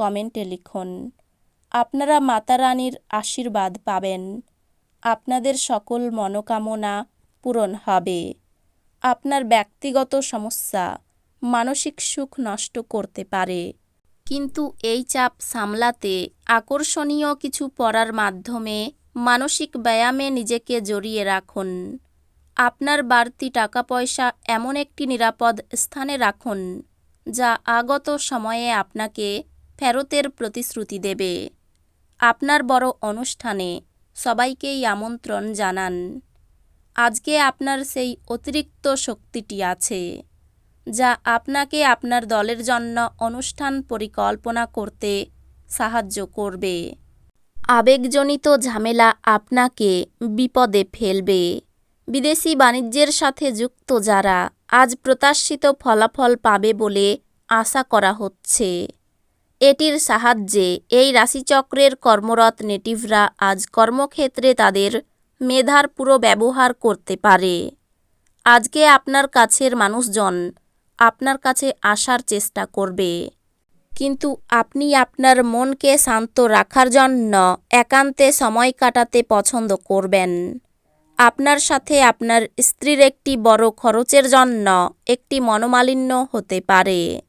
কমেন্টে লিখুন, আপনারা মাতা রানীর আশীর্বাদ পাবেন। আপনাদের সকল মনোকামনা পূরণ হবে। আপনার ব্যক্তিগত সমস্যা মানসিক সুখ নষ্ট করতে পারে। কিন্তু এই চাপ সামলাতে আকর্ষণীয় কিছু পড়ার মাধ্যমে মানসিক ব্যায়ামে নিজেকে জড়িয়ে রাখুন। আপনার বাড়তি টাকা পয়সা এমন একটি নিরাপদ স্থানে রাখুন, যা আগত সময়ে আপনাকে ফেরতের প্রতিশ্রুতি দেবে। আপনার বড় অনুষ্ঠানে সবাইকেই আমন্ত্রণ জানান। আজকে আপনার সেই অতিরিক্ত শক্তিটি আছে, যা আপনাকে আপনার দলের জন্য অনুষ্ঠান পরিকল্পনা করতে সাহায্য করবে। আবেগজনিত ঝামেলা আপনাকে বিপদে ফেলবে। বিদেশি বাণিজ্যের সাথে যুক্ত যারা আজ প্রত্যাশিত ফলাফল পাবে বলে আশা করা হচ্ছে। এটির সাহায্যে এই রাশিচক্রের কর্মরত নেটিভরা আজ কর্মক্ষেত্রে তাদের মেধার পুরো ব্যবহার করতে পারে। আজকে আপনার কাছের মানুষজন আপনার কাছে আসার চেষ্টা করবে। কিন্তু আপনি আপনার মনকে শান্ত রাখার জন্য একান্তে সময় কাটাতে পছন্দ করবেন। আপনার সাথে আপনার স্ত্রীর একটি বড় খরচের জন্য একটি মনোমালিন্য হতে পারে।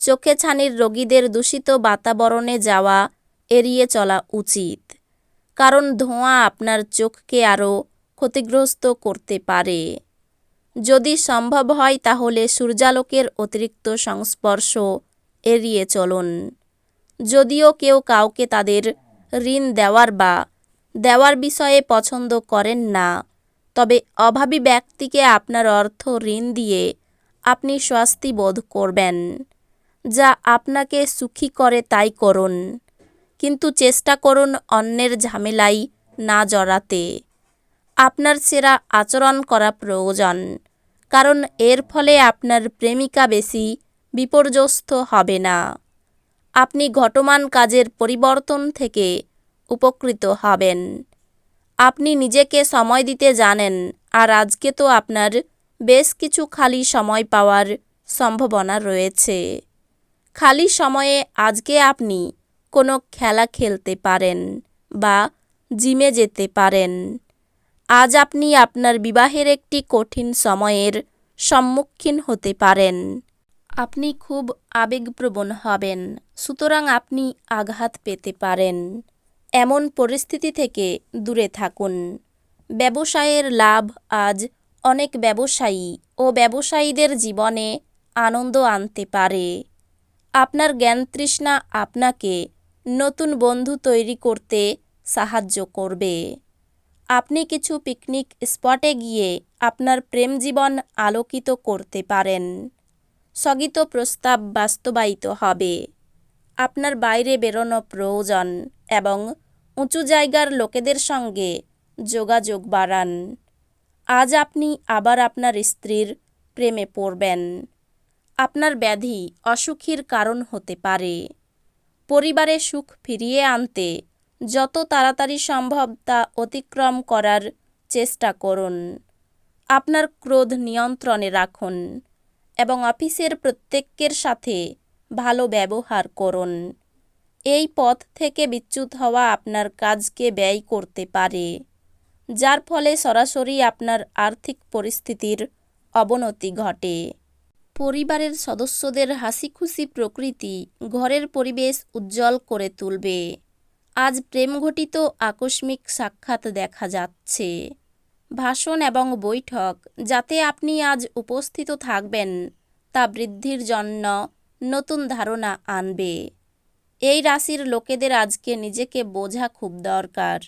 চোখে ছানির রোগীদের দূষিত বাতাবরণে যাওয়া এড়িয়ে চলা উচিত। কারণ ধোঁয়া আপনার চোখকে আরও ক্ষতিগ্রস্ত করতে পারে। যদি সম্ভব হয় তাহলে সূর্যালোকের অতিরিক্ত সংস্পর্শ এড়িয়ে চলুন। যদিও কেউ কাউকে তাদের ঋণ দেওয়ার বা দেওয়ার বিষয়ে পছন্দ করেন না, তবে অভাবী ব্যক্তিকে আপনার অর্থ ঋণ দিয়ে আপনি স্বস্তি বোধ করবেন। যা আপনাকে সুখী করে তাই করুন। কিন্তু চেষ্টা করুন অন্যের ঝামেলাই না জড়াতে। আপনার সেরা আচরণ করা প্রয়োজন, কারণ এর ফলে আপনার প্রেমিকা বেশি বিপর্যস্ত হবে না। আপনি ঘটমান কাজের পরিবর্তন থেকে উপকৃত হবেন। আপনি নিজেকে সময় দিতে জানেন, আর আজকে তো আপনার বেশ কিছু খালি সময় পাওয়ার সম্ভাবনা রয়েছে। খালি সময়ে আজকে আপনি কোনো খেলা খেলতে পারেন বা জিমে যেতে পারেন। আজ আপনি আপনার বিবাহের একটি কঠিন সময়ের সম্মুখীন হতে পারেন। আপনি খুব আবেগপ্রবণ হবেন, সুতরাং আপনি আঘাত পেতে পারেন। এমন পরিস্থিতি থেকে দূরে থাকুন। ব্যবসায়ের লাভ আজ অনেক ব্যবসায়ী ও ব্যবসায়ীদের জীবনে আনন্দ আনতে পারে। আপনার জ্ঞানতৃষ্ণা আপনাকে নতুন বন্ধু তৈরি করতে সাহায্য করবে। আপনি কিছু পিকনিক স্পটে গিয়ে আপনার প্রেম জীবন আলোকিত করতে পারেন। স্থগিত প্রস্তাব বাস্তবায়িত হবে। আপনার বাইরে বেরোনো প্রয়োজন এবং উঁচু জায়গার লোকেদের সঙ্গে যোগাযোগ বাড়ান। আজ আপনি আবার আপনার স্ত্রীর প্রেমে পড়বেন। আপনার ব্যাধি অসুখীর কারণ হতে পারে। পরিবারে সুখ ফিরিয়ে আনতে যত তাড়াতাড়ি সম্ভব তা অতিক্রম করার চেষ্টা করুন। আপনার ক্রোধ নিয়ন্ত্রণে রাখুন এবং অফিসের প্রত্যেকের সাথে ভালো ব্যবহার করুন। এই পথ থেকে বিচ্যুত হওয়া আপনার কাজকে ব্যয় করতে পারে, যার ফলে সরাসরি আপনার আর্থিক পরিস্থিতির অবনতি ঘটে। পরিবারের সদস্যদের হাসিখুশি প্রকৃতি ঘরের পরিবেশ উজ্জ্বল করে তুলবে। আজ প্রেমঘটিত আকস্মিক সাক্ষাৎ দেখা যাচ্ছে। ভাষণ এবং বৈঠক, যাতে আপনি আজ উপস্থিত থাকবেন, তা বৃদ্ধির জন্য নতুন ধারণা আনবে। এই রাশির লোকেদের আজকে নিজেকে বোঝা খুব দরকার।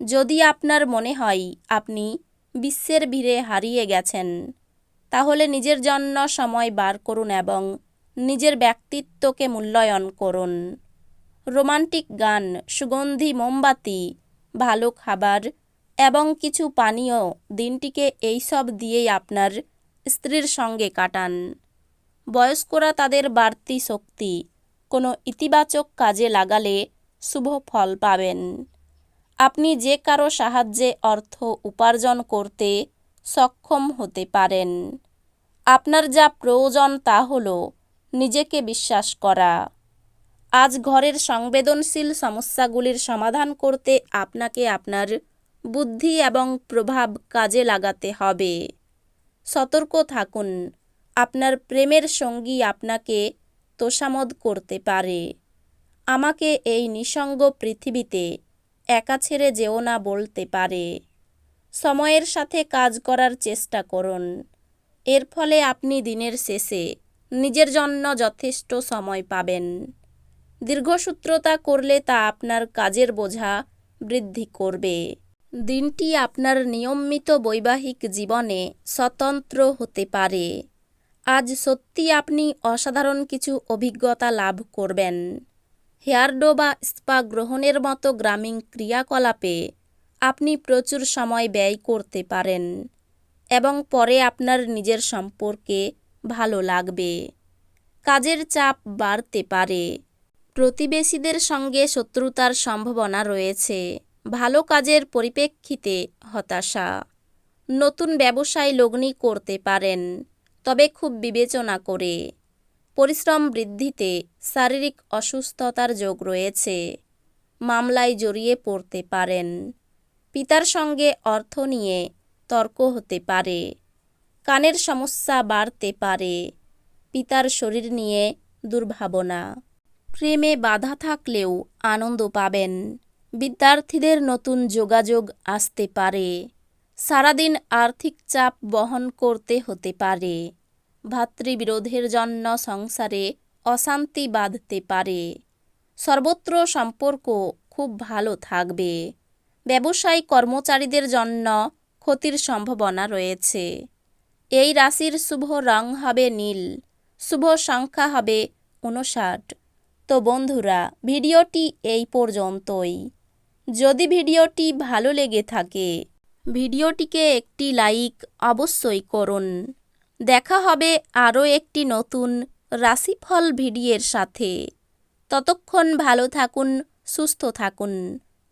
যদি আপনার মনে হয় আপনি বিশ্বের ভিড়ে হারিয়ে গেছেন তাহলে নিজের জন্য সময় বার করুন এবং নিজের ব্যক্তিত্বকে মূল্যায়ন করুন। রোমান্টিক গান, সুগন্ধি, মোমবাতি, ভালো খাবার এবং কিছু পানীয় দিনটিকে এইসব দিয়েই আপনার স্ত্রীর সঙ্গে কাটান। বয়স্করা তাদের বাড়তি শক্তি, কোনো ইতিবাচক কাজে লাগালে শুভ ফল পাবেন। আপনি যে কারও সাহায্যে অর্থ উপার্জন করতে সক্ষম হতে পারেন। আপনার যা প্রয়োজন তা হল নিজেকে বিশ্বাস করা। আজ ঘরের সংবেদনশীল সমস্যাগুলির সমাধান করতে আপনাকে আপনার বুদ্ধি এবং প্রভাব কাজে লাগাতে হবে। সতর্ক থাকুন। আপনার প্রেমের সঙ্গী আপনাকে তোষামদ করতে পারে। আমাকে এই নিসঙ্গ পৃথিবীতে একা ছেড়ে যেও না বলতে পারে। সময়ের সাথে কাজ করার চেষ্টা করুন। এর ফলে আপনি দিনের শেষে নিজের জন্য যথেষ্ট সময় পাবেন। দীর্ঘসূত্রতা করলে তা আপনার কাজের বোঝা বৃদ্ধি করবে। দিনটি আপনার নিয়মিত বৈবাহিক জীবনে স্বতন্ত্র হতে পারে। আজ সত্যি আপনি অসাধারণ কিছু অভিজ্ঞতা লাভ করবেন। হেয়ারডো বা স্পা গ্রহণের মতো গ্রামীণ ক্রিয়াকলাপে আপনি প্রচুর সময় ব্যয় করতে পারেন এবং পরে আপনার নিজের সম্পর্কে ভালো লাগবে। কাজের চাপ বাড়তে পারে। প্রতিবেশীদের সঙ্গে শত্রুতার সম্ভাবনা রয়েছে। ভালো কাজের পরিপ্রেক্ষিতে হতাশা। নতুন ব্যবসায় লগ্নি করতে পারেন, তবে খুব বিবেচনা করে। পরিশ্রম বৃদ্ধিতে শারীরিক অসুস্থতার যোগ রয়েছে। মামলায় জড়িয়ে পড়তে পারেন। পিতার সঙ্গে অর্থ নিয়ে তর্ক হতে পারে, কানের সমস্যা বাড়তে পারে, পিতার শরীর নিয়ে দুর্ভাবনা। প্রেমে বাধা থাকলেও আনন্দ পাবেন। বিদ্যার্থীদের নতুন যোগাযোগ আসতে পারে। সারাদিন আর্থিক চাপ বহন করতে হতে পারে। ভাতৃবিরোধের জন্য সংসারে অশান্তি বাঁধতে পারে। সর্বত্র সম্পর্ক খুব ভালো থাকবে। ব্যবসায়ী কর্মচারীদের জন্য ক্ষতির সম্ভাবনা রয়েছে। এই রাশির শুভ রং হবে নীল, শুভ সংখ্যা হবে উনষাট তো বন্ধুরা, ভিডিওটি এই পর্যন্তই। যদি ভিডিওটি ভালো লেগে থাকে, ভিডিওটিকে একটি লাইক অবশ্যই করুন। দেখা হবে আরও একটি নতুন রাশিফল ভিডিওর সাথে। ততক্ষণ ভালো থাকুন, সুস্থ থাকুন।